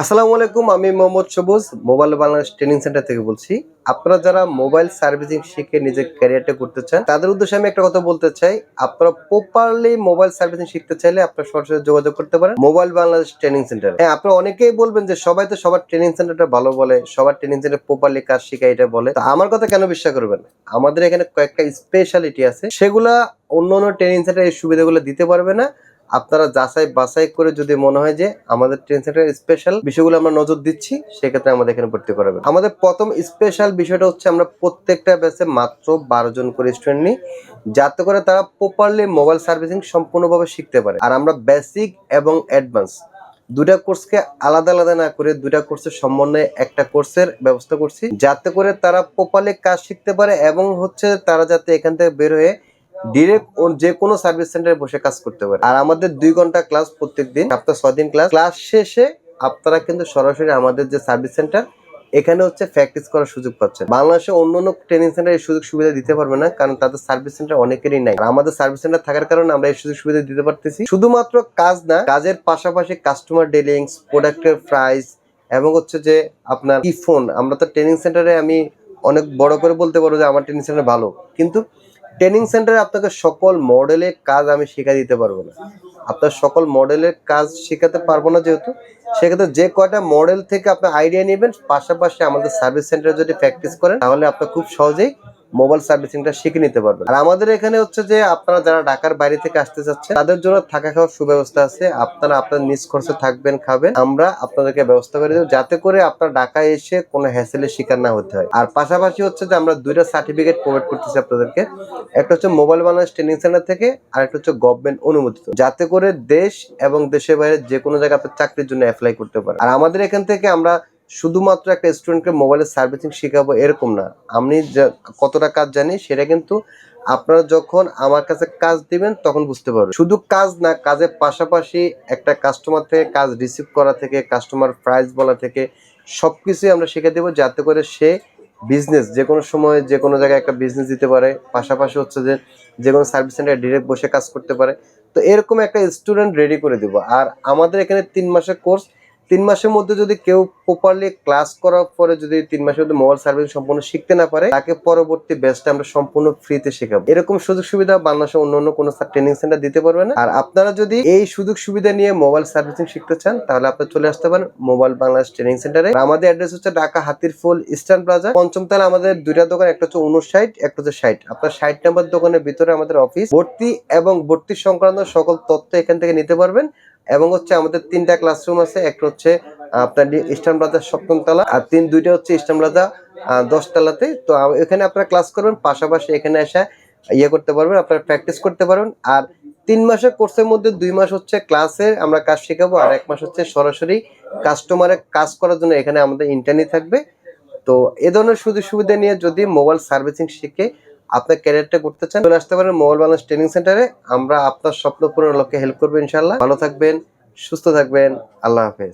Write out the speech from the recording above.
আসসালামু আলাইকুম, আমি মোহাম্মদ সবুজ, মোবাইল বাংলাদেশ ট্রেনিং সেন্টার থেকে বলছি। আপনারা যারা মোবাইল সার্ভিসিং শিখে নিজের ক্যারিয়ারটা করতে চান, তাদের উদ্দেশ্যে আমি একটা কথা বলতে চাই। আপনারা প্রপারলি মোবাইল সার্ভিসিং শিখতে চাইলে আপনারা সরাসরি যোগাযোগ করতে পারেন, মোবাইল বাংলাদেশ ট্রেনিং সেন্টার হ্যাঁ আপনারা অনেকেই বলবেন যে সবাই তো সবার ট্রেনিং সেন্টারটা ভালো বলে, সবার ট্রেনিং সেন্টার প্রপারলি কাজ শিখায় এটা বলে। তো আমার কথা কেন বিশ্বাস করবেন আমাদের এখানে কয়েকটা স্পেশালিটি আছে, সেগুলা অন্য অন্য ট্রেনিং সেন্টার এই সুবিধাগুলো দিতে পারবে না। আপনারা যাচাই বাছাই করে যদি মনে হয় যে আমাদের ট্রেন সেন্টার স্পেশাল বিষয়গুলো আমরা নজর দিচ্ছি, সেক্ষেত্রে আমাদের এখানে ভর্তি করাবেন। আমাদের প্রথম স্পেশাল বিষয়টা হচ্ছে আমরা প্রত্যেকটা ব্যাচে মাত্র বারো জন করে স্টুডেন্ট নিই, যাতে করে তারা প্রপারলি মোবাইল সার্ভিসিং সম্পূর্ণভাবে শিখতে পারে। আর আমরা বেসিক এবং অ্যাডভান্স দুটা কোর্সকে আলাদা আলাদা না করে দুটা কোর্সের সমন্বয়ে একটা কোর্সের ব্যবস্থা করছি, যাতে করে তারা প্রপারলি কাজ শিখতে পারে এবং হচ্ছে তারা যাতে এখান থেকে বের হয়ে ডিরেক্ট যে কোনো সার্ভিস সেন্টারে বসে কাজ করতে পারে। আর আমাদের দুই ঘণ্টা ক্লাস প্রত্যেক দিন সপ্তাহ ছয় দিন ক্লাস ক্লাস শেষে আপনারা কিন্তু সরাসরি আমাদের যে সার্ভিস সেন্টার এখানে হচ্ছে প্র্যাকটিস করার সুযোগ পাচ্ছেন। বাংলাদেশে অন্য অন্য ট্রেনিং সেন্টার এই সুযোগ সুবিধা দিতে পারবে না, কারণ তাদের সার্ভিস সেন্টার অনেকেরই নাই। আমাদের সার্ভিস সেন্টার থাকার কারণে আমরা এই সুযোগ সুবিধা দিতে পারতেছি। শুধুমাত্র কাজ না, কাজের পাশাপাশি কাস্টমার ডিলিংস প্রোডাক্টের প্রাইস এবং হচ্ছে যে আপনার কি ফোন আমরা তো ট্রেনিং সেন্টারে আমি অনেক বড় করে বলতে পারব যে আমার ট্রেনিং সেন্টার ভালো। কিন্তু ট্রেনিং সেন্টারে আপনাকে সকল মডেলের কাজ আমি শেখা দিতে পারব না। আপনার সকল মডেলের কাজ শেখাতে পারব না যেহেতু। সেক্ষেত্রে যে কয়টা মডেল থেকে আপনি আইডিয়া নেবেন, পাশাপাশি আমাদের সার্ভিস সেন্টারে যদি প্র্যাকটিস করেন, তাহলে আপনার খুব সহজেই মোবাইল সার্ভিসিংটা শিখে নিতে পারবেন। আর আমাদের এখানে হচ্ছে যে আপনারা যারা ঢাকার বাইরে থেকে আসতে চাচ্ছেন, তাদের জন্য থাকা খাওয়ার সুব্যবস্থা আছে। আপনারা আপনার নিজ খরচে থাকবেন, খাবেন। আমরা আপনাদেরকে ব্যবস্থা করে দেবো, যাতে করে আপনার ঢাকায় এসে কোনো হ্যাসেলের শিকার না হতে হয়। আর পাশাপাশি হচ্ছে যে আমরা দুইটা সার্টিফিকেট প্রোভাইড করতেছি আপনাদেরকে। একটা হচ্ছে মোবাইল বাংলাদেশ ট্রেনিং সেন্টার থেকে, আর একটা হচ্ছে গভর্নমেন্ট অনুমোদিত। যাতে করে দেশ এবং দেশের বাইরে যে কোনো জায়গায় আপনার চাকরির জন্য অ্যাপ্লাই করতে পারেন। আর আমাদের এখান থেকে আমরা শুধুমাত্র একটা স্টুডেন্টকে মোবাইলের সার্ভিসিং শেখাবো এরকম না। আমি কতটা কাজ জানি সেটা কিন্তু আপনারা যখন আমার কাছে কাজ দিবেন তখন বুঝতে পারবেন। শুধু কাজ না, কাজের পাশাপাশি একটা কাস্টমার থেকে কাজ রিসিভ করা থেকে কাস্টমার প্রাইস বলা থেকে সব কিছুই আমরা শিখে দেবো যাতে করে সে বিজনেস যে কোনো সময় যে কোনো জায়গায় একটা বিজনেস দিতে পারে। পাশাপাশি হচ্ছে যে যে কোনো সার্ভিস সেন্টারে ডিরেক্ট বসে কাজ করতে পারে। তো এরকম একটা স্টুডেন্ট রেডি করে দিব। আর আমাদের এখানে তিন মাসের কোর্স তিন মাসের মধ্যে যদি কেউ প্রপারলি ক্লাস করার পরে যদি তিন মাসের মধ্যে মোবাইল সার্ভিস সম্পূর্ণ শিখতে না পারে, তাকে পরবর্তী ব্যাচটা আমরা সম্পূর্ণ ফ্রিতে শেখাবো। এরকম সুযোগ সুবিধা বাংলাদেশে অন্য অন্য কোনো ট্রেনিং সেন্টার দিতে পারবে না। আর আপনারা যদি এই সুযোগ সুবিধা নিয়ে মোবাইল সার্ভিসিং শিখতে চান, তাহলে আপনারা চলে আসতে পারেন মোবাইল বাংলাদেশ ট্রেনিং সেন্টারে আমাদের অ্যাড্রেস হচ্ছে ঢাকা হাতিরফুল ইস্টার্ন প্লাজা পঞ্চম তলা আমাদের দুইটা দোকান, একটা হচ্ছে উনষাট, একটা হচ্ছে ষাট। আপনার ষাট নাম্বার দোকানের ভিতরে আমাদের অফিস ভর্তি এবং ভর্তি সংক্রান্ত সকল তথ্য এখান থেকে নিতে পারবেন। এবং হচ্ছে আমাদের তিনটা ক্লাসরুম আছে, একটা হচ্ছে আপনার ইস্টার্ন প্লাজা সপ্তম তলা, আর তিন, দুইটা হচ্ছে ইস্টার্ন প্লাজা দশতলাতে তো এখানে আপনারা ক্লাস করবেন, পাশাপাশি এখানে এসে ইয়ে করতে পারবেন, আপনারা প্র্যাকটিস করতে পারবেন। আর তিন মাসের কোর্সের মধ্যে দুই মাস হচ্ছে ক্লাসে আমরা কাজ শেখাবো, আর এক মাস হচ্ছে সরাসরি কাস্টমারের কাজ করার জন্য এখানে আমাদের ইন্টারনি থাকবে। তো এ ধরনের সুযোগ সুবিধা নিয়ে যদি মোবাইল সার্ভিসিং শিখে আপনার ক্যারিয়ারটা করতে চান, চলে আসতে পারেন মোবাইল বাংলাদেশ ট্রেনিং সেন্টারে আমরা আপনার স্বপ্ন পূরণের লক্ষ্যে হেল্প করব ইনশাল্লাহ ভালো থাকবেন, সুস্থ থাকবেন। আল্লাহ হাফেজ।